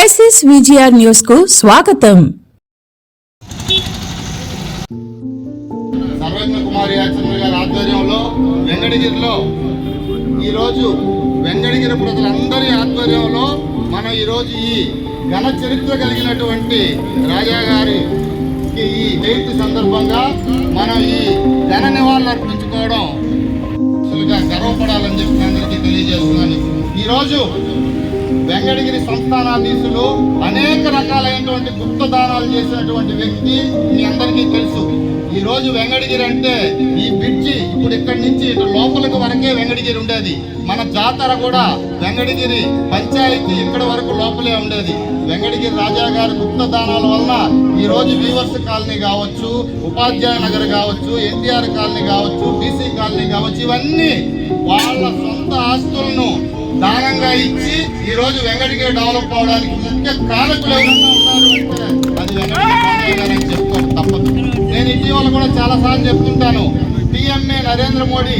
SS VGR న్యూస్కు స్వాగతం. సర్వజ్ఞ కుమారి యాచంద్ర గారి ఆధ్వర్యంలో వెంకటగిరిలో ఈరోజు వెంకటగిరి ప్రజలందరి ఆధ్వర్యంలో మనం ఈరోజు ఈ ఘన చరిత్ర కలిగినటువంటి రాజా గారికి ఈ జయంతి సందర్భంగా మనం ఈ ఘన నివాళులు అర్పించుకోవడం గర్వపడాలని చెప్పి అందరికీ తెలియజేస్తున్నాను. ఈరోజు వెంకటగిరి సంస్థానాధీశులు అనేక రకాలైనటువంటి గుప్త దానాలు చేసినటువంటి వ్యక్తి మీ అందరికీ తెలుసు. ఈ రోజు వెంకటగిరి అంటే ఈ బ్రిడ్జి ఇప్పుడు ఇక్కడి నుంచి ఇటు లోపలికి వరకే వెంకటగిరి ఉండేది. మన జాతర కూడా వెంకటగిరి పంచాయతీ ఇక్కడ వరకు లోపలే ఉండేది. వెంకటగిరి రాజా గారి గుప్త దానాల వలన ఈరోజు వీవర్స్ కాలనీ కావచ్చు ఉపాధ్యాయ నగర్ కావచ్చు ఎన్టీఆర్ కాలనీ కావచ్చు బీసీ కాలనీ కావచ్చు ఇవన్నీ వాళ్ళ సొంత ఆస్తులను దానంగా ఇచ్చి ఈ రోజు వెంకటగిరి డెవలప్ అవడానికి ముఖ్య కారకులు ఎవరన్నా ఉన్నారు అంటే అది వెంకటగిరి తప్పదు. నేను ఇటీవల కూడా చాలా సార్లు చెప్తుంటాను. టీఎంఏ నరేంద్ర మోడీ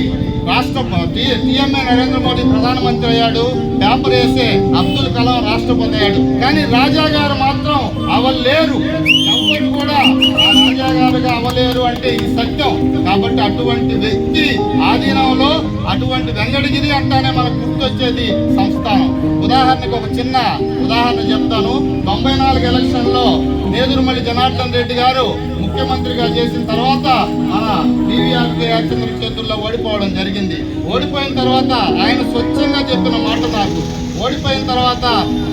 రాష్ట్ర టీఎంఏ నరేంద్ర మోడీ ప్రధానమంత్రి అయ్యాడు. పేపర్ వేసే అబ్దుల్ కలాం రాష్ట్రపతి అయ్యాడు. కానీ రాజా గారు మాత్రం అవలేరు. అవ్వలేరు అంటే సత్యం. కాబట్టి అటువంటి వ్యక్తి ఆధీనంలో అటువంటి వెంగడగిరి అంటానే మనకు గుర్తొచ్చేది సంస్థానం. ఉదాహరణకు ఒక చిన్న ఉదాహరణ చెప్తాను. తొంభై నాలుగు ఎలక్షన్లో నేదురుమల్లి జనార్దన్ రెడ్డి గారు ముఖ్యమంత్రిగా చేసిన తర్వాత మన బీవీఆర్ యాచంద్ర చేతుల్లో ఓడిపోవడం జరిగింది. ఓడిపోయిన తర్వాత ఆయన స్వచ్ఛంగా చెప్పిన మాట నాకు ఓడిపోయిన తర్వాత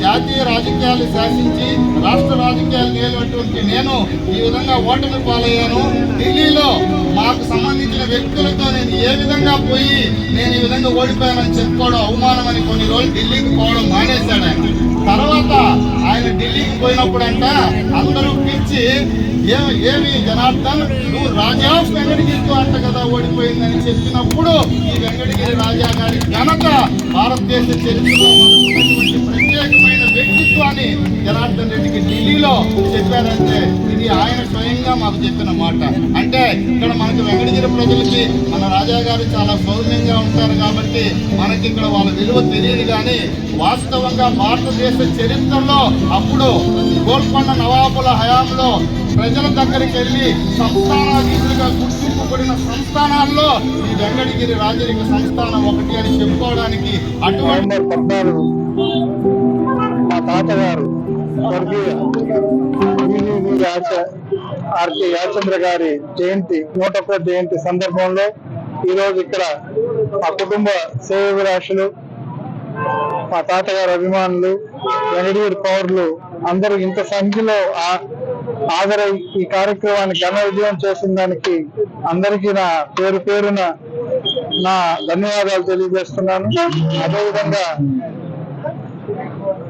జాతీయ రాజకీయాలు శాసించి రాష్ట్ర రాజకీయాలు నేలటువంటి నేను ఈ విధంగా ఓటమి పాలయ్యాను. ఢిల్లీలో మాకు సంబంధించిన వ్యక్తులతో నేను ఏ విధంగా పోయి నేను ఈ విధంగా ఓడిపోయానని చెప్పుకోవడం అవమానం అని కొన్ని రోజులు ఢిల్లీకి పోవడం మానేశాడు ఆయన. తర్వాత ఆయన ఢిల్లీకి పోయినప్పుడంట అందరూ పిలిచి ఏ ఏమి జనార్దన్ నువ్వు రాజా? వెంకటగిరితో అంట కదా ఓడిపోయిందని చెప్పినప్పుడు ఈ వెంకటగిరి రాజా గారి ఘనత భారతదేశ చరిత్రలో ప్రత్యేకమైన వ్యక్తిత్వాన్ని జనార్దన్ రెడ్డికి ఢిల్లీలో చెప్పారంటే ఇది ఆయన స్వయంగా మాకు చెప్పిన మాట. అంటే ఇక్కడ మనకి వెంకటగిరి ప్రజలకి మన రాజా గారు చాలా సౌమ్యంగా ఉంటారు కాబట్టి మనకి ఇక్కడ వాళ్ళ విలువ తెలియదు కానీ వాస్తవంగా భారతదేశ చరిత్రలో అప్పుడు గోల్కొండ నవాబుల హయాంలో ప్రజల దగ్గరికి వెళ్ళి సంస్థానాధీశులుగా గుర్తింపబడిన సంస్థానాల్లో ఈ వెంకటగిరి రాజరిక సంస్థానం ఒకటి అని చెప్పుకోవడానికి అటువంటి పద్నాలుగు మా తాతగారు ఆర్కే యాచంద్ర గారి జయంతి నూట ఒక్క జయంతి సందర్భంలో ఈరోజు ఇక్కడ మా కుటుంబ సేవరాశులు మా తాతగారు అభిమానులు వెంకటగిరి పౌరులు అందరూ ఇంత సంఖ్యలో ఆ- హాజరై ఈ కార్యక్రమాన్ని ఘన విజయం చేసిన దానికి అందరికీ నా పేరు పేరున నా ధన్యవాదాలు తెలియజేస్తున్నాను. అదేవిధంగా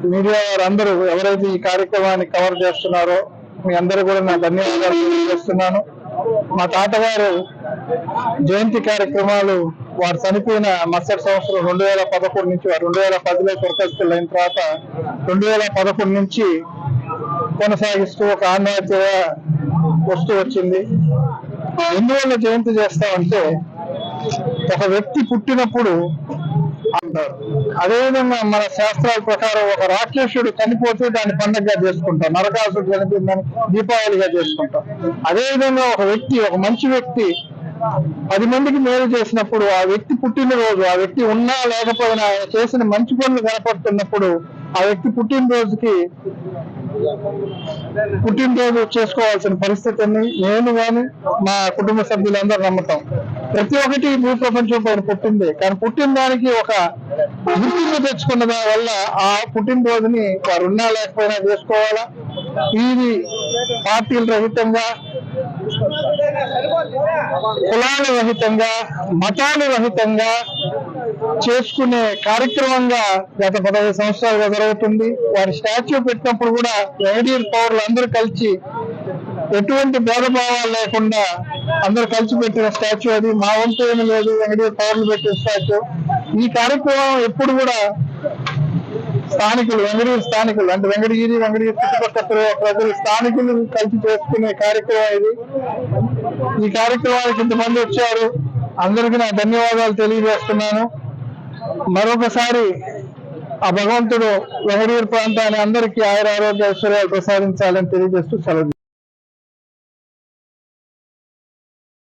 మీడియా వారందరూ ఎవరైతే ఈ కార్యక్రమాన్ని కవర్ చేస్తున్నారో మీ అందరూ కూడా నా ధన్యవాదాలు తెలియజేస్తున్నాను. మా తాతగారు జయంతి కార్యక్రమాలు వారు చనిపోయిన మరుసటి సంవత్సరం రెండు వేల పదకొండు నుంచి రెండు వేల పదిలో స్వర్గస్థులు అయిన తర్వాత రెండు వేల పదకొండు నుంచి కొనసాగిస్తూ ఒక ఆంధ్రాజ్య వస్తూ వచ్చింది. ఎందువల్ల జయంతి చేస్తామంటే ఒక వ్యక్తి పుట్టినప్పుడు అంటారు. అదేవిధంగా మన శాస్త్రాల ప్రకారం ఒక రాక్షసుడు చనిపోతే దాన్ని పండగగా చేసుకుంటాం నరకాసుడు చనిపోయిందని దీపావళిగా చేసుకుంటాం. అదేవిధంగా ఒక వ్యక్తి ఒక మంచి వ్యక్తి పది మందికి మేలు చేసినప్పుడు ఆ వ్యక్తి పుట్టినరోజు ఆ వ్యక్తి ఉన్నా లేకపోయినా ఆయన చేసిన మంచి పనులు కనపడుతున్నప్పుడు ఆ వ్యక్తి పుట్టినరోజుకి పుట్టినరోజు చేసుకోవాల్సిన పరిస్థితిని నేను కానీ మా కుటుంబ సభ్యులందరూ నమ్ముతాం. ప్రతి ఒక్కటి భూ ప్రపంచం పైన పుట్టింది. కానీ పుట్టిన దానికి ఒక గుర్తింపు తెచ్చుకున్న దాని వల్ల ఆ పుట్టినరోజుని వారు ఉన్నా లేకపోయినా చేసుకోవాలా? ఇది పార్టీల రహితంగా కులాల రహితంగా మతాల రహితంగా చేసుకునే కార్యక్రమంగా గత పదహైదు సంవత్సరాలుగా జరుగుతుంది. వారి స్టాచ్యూ పెట్టినప్పుడు కూడా వెంకటగిరి పౌరులు అందరూ కలిసి ఎటువంటి భేదభావాలు లేకుండా అందరు కలిసి పెట్టిన స్టాచ్యూ అది. మా వంతు ఏమి లేదు. వెంకటే పౌరులు పెట్టిన స్టాచ్యూ. ఈ కార్యక్రమం ఎప్పుడు కూడా స్థానికులు వెంకటగిరి స్థానికులు అంటే వెంకటగిరి వెంకటగిరి చుట్టుపక్కల ప్రజలు స్థానికులు కలిసి చేసుకునే కార్యక్రమం ఇది. ఈ కార్యక్రమానికి ఇంతమంది వచ్చారు. అందరికీ నా ధన్యవాదాలు తెలియజేస్తున్నాను. మరొకసారి ఆ భగవంతుడు వెంకటగిరి ప్రాంతాన్ని అందరికీ ఆయుర ఆరోగ్య ఐశ్వర్యాలు ప్రసాదించాలని తెలియజేస్తూ సెలవు